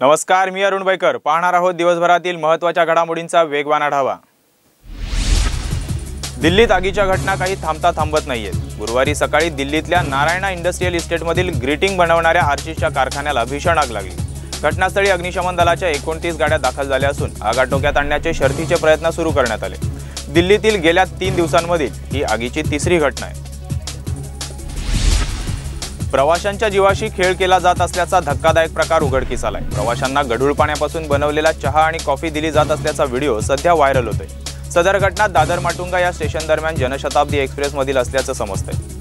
नमस्कार मी अरुण बैकर. पाहणार आहोत दिवसभरातील महत्त्वाच्या घडामोडींचा वेगवान आढावा दिल्लीत आगीच्या घटना काही थांबता थांबत नाहीयेत. गुरुवारी सकाळी दिल्लीतल्या नारायणा इंडस्ट्रीयल इस्टेटमधील ग्रीटिंग बनवणाऱ्या आर्चिसच्या कारखान्याला भीषण आग लागली. घटनास्थळी अग्निशमन दलाच्या एकोणतीस गाड्या दाखल झाल्या असून आग आटोक्यात आणण्याचे शर्थीचे प्रयत्न सुरू करण्यात आले. दिल्लीतील गेल्या तीन दिवसांमधील ही आगीची तिसरी घटना आहे. प्रवाशांच्या जीवाशी खेळ केला जात असल्याचा धक्कादायक प्रकार उघडकीस आलाय. प्रवाशांना गढूळ पाण्यापासून बनवलेला चहा आणि कॉफी दिली जात असल्याचा व्हिडिओ सध्या व्हायरल होतोय. सदर घटना दादर माटुंगा या स्टेशन दरम्यान जनशताब्दी एक्सप्रेसमधील असल्याचं समजतंय.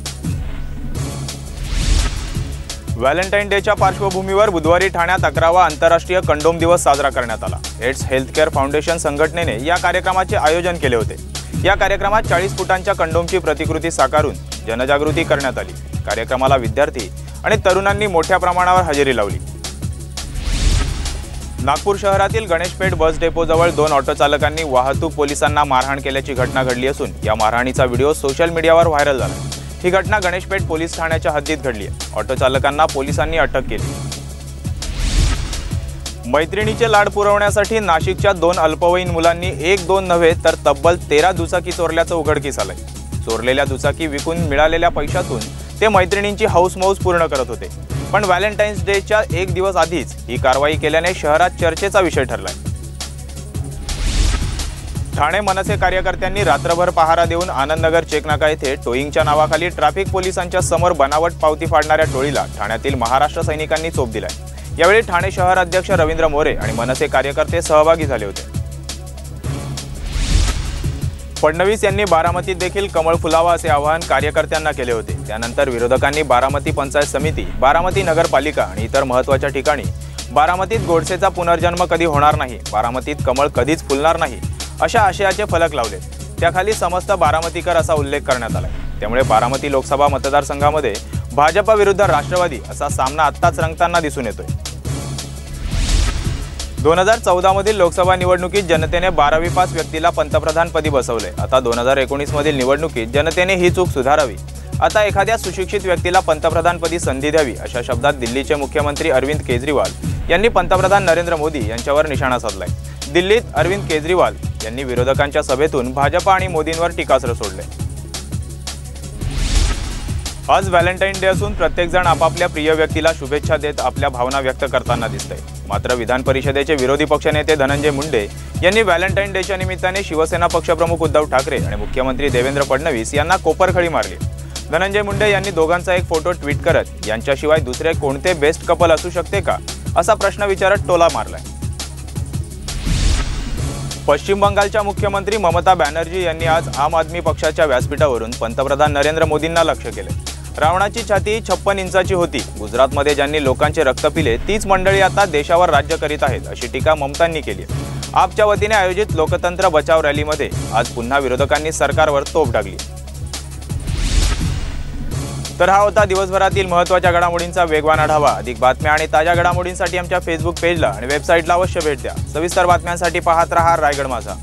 व्हॅलेंटाईन डेच्या पार्श्वभूमीवर बुधवारी ठाण्यात अकरावा आंतरराष्ट्रीय कंडोम दिवस साजरा करण्यात आला. एड्स हेल्थकेअर फाउंडेशन संघटनेने या कार्यक्रमाचे आयोजन केले होते. या कार्यक्रमात चाळीस फुटांच्या कंडोमची प्रतिकृती साकारून जनजागृती करण्यात आली. कार्यक्रमाला विद्यार्थी आणि तरुणांनी मोठ्या प्रमाणावर हजेरी लावली. नागपूर शहरातील गणेशपेठ बस डेपोजवळ दोन ऑटो चालकांनी वाहतूक पोलिसांना मारहाण केल्याची घटना घडली असून या मारहाणीचा व्हिडिओ सोशल मीडियावर व्हायरल झाला. ही घटना गणेशपेठ पोलीस ठाण्याच्या हद्दीत घडली आहे. ऑटो चालकांना पोलिसांनी अटक केली. मैत्रिणीचे लाड पुरवण्यासाठी नाशिकच्या दोन अल्पवयीन मुलांनी एक दोन नव्हे तर तब्बल तेरा दुचाकी चोरल्याचं उघडकीस आलंय. चोरलेल्या दुचाकी विकून मिळालेल्या पैशातून ते मैत्रिणींची हौसमौस पूर्ण करत होते. पण व्हॅलेंटाईन्स डेच्या एक दिवस आधीच ही कारवाई केल्याने शहरात चर्चेचा विषय ठरलाय. ठाणे मनसे कार्यकर्त्यांनी रात्रभर पहारा देऊन आनंदनगर चेकनाका येथे टोईंगच्या नावाखाली ट्रॅफिक पोलिसांच्या समोर बनावट पावती फाडणाऱ्या टोळीला ठाण्यातील महाराष्ट्र सैनिकांनी चोप दिलाय. यावेळी ठाणे शहर अध्यक्ष रवींद्र मोरे आणि मनसे कार्यकर्ते सहभागी झाले होते. फडणवीस यांनी बारामतीत देखील कमळ फुलावा असे आवाहन कार्यकर्त्यांना केले होते. त्यानंतर विरोधकांनी बारामती पंचायत समिती बारामती नगरपालिका आणि इतर महत्त्वाच्या ठिकाणी बारामतीत गोडसेचा पुनर्जन्म कधी होणार नाही बारामतीत कमळ कधीच फुलणार नाही अशा आशयाचे फलक लावले. त्याखाली समस्त बारामतीकर असा उल्लेख करण्यात आला त्यामुळे बारामती लोकसभा मतदारसंघामध्ये भाजप विरुद्ध राष्ट्रवादी असा सामना आत्ताच रंगताना दिसून येतोय. दोन हजार चौदामधील लोकसभा निवडणुकीत जनतेने बारावी पास व्यक्तीला पंतप्रधानपदी बसवले. आता दोन हजार एकोणीसमधील निवडणुकीत जनतेने ही चूक सुधारावी. आता एखाद्या सुशिक्षित व्यक्तीला पंतप्रधानपदी संधी द्यावी अशा शब्दात दिल्लीचे मुख्यमंत्री अरविंद केजरीवाल यांनी पंतप्रधान नरेंद्र मोदी यांच्यावर निशाणा साधलाय. दिल्लीत अरविंद केजरीवाल यांनी विरोधकांच्या सभेतून भाजप आणि मोदींवर टीकास्त्र सोडले. आज व्हॅलेंटाईन डे असून प्रत्येकजण आपापल्या प्रिय व्यक्तीला शुभेच्छा देत आपल्या भावना व्यक्त करताना दिसतंय. मात्र विधान परिषदेचे विरोधी पक्षनेते धनंजय मुंडे यांनी व्हॅलेंटाईन डेच्या निमित्ताने शिवसेना पक्षप्रमुख उद्धव ठाकरे आणि मुख्यमंत्री देवेंद्र फडणवीस यांना कोपरखळी मारली. धनंजय मुंडे यांनी दोघांचा एक फोटो ट्विट करत यांच्याशिवाय दुसरे कोणते बेस्ट कपल असू शकते का? असा प्रश्न विचारत टोला मारलाय. पश्चिम बंगालच्या मुख्यमंत्री ममता बॅनर्जी यांनी आज आम आदमी पक्षाच्या व्यासपीठावरून पंतप्रधान नरेंद्र मोदींना लक्ष केले रावणाची छाती छप्पन इंचाची होती. गुजरातमध्ये ज्यांनी लोकांचे रक्त पिले तीच मंडळी आता देशावर राज्य करीत आहेत अशी टीका ममतांनी केली आपच्या वतीने आयोजित लोकतंत्र बचाव रॅलीमध्ये आज पुन्हा विरोधकांनी सरकारवर तोफ टाकली तर हा होता दिवसभरातील महत्त्वाच्या घडामोडींचा वेगवान आढावा. अधिक बातम्या आणि ताज्या घडामोडींसाठी आमच्या फेसबुक पेजला आणि वेबसाईटला अवश्य भेट द्या. सविस्तर बातम्यांसाठी पाहत रहा रायगड माझा.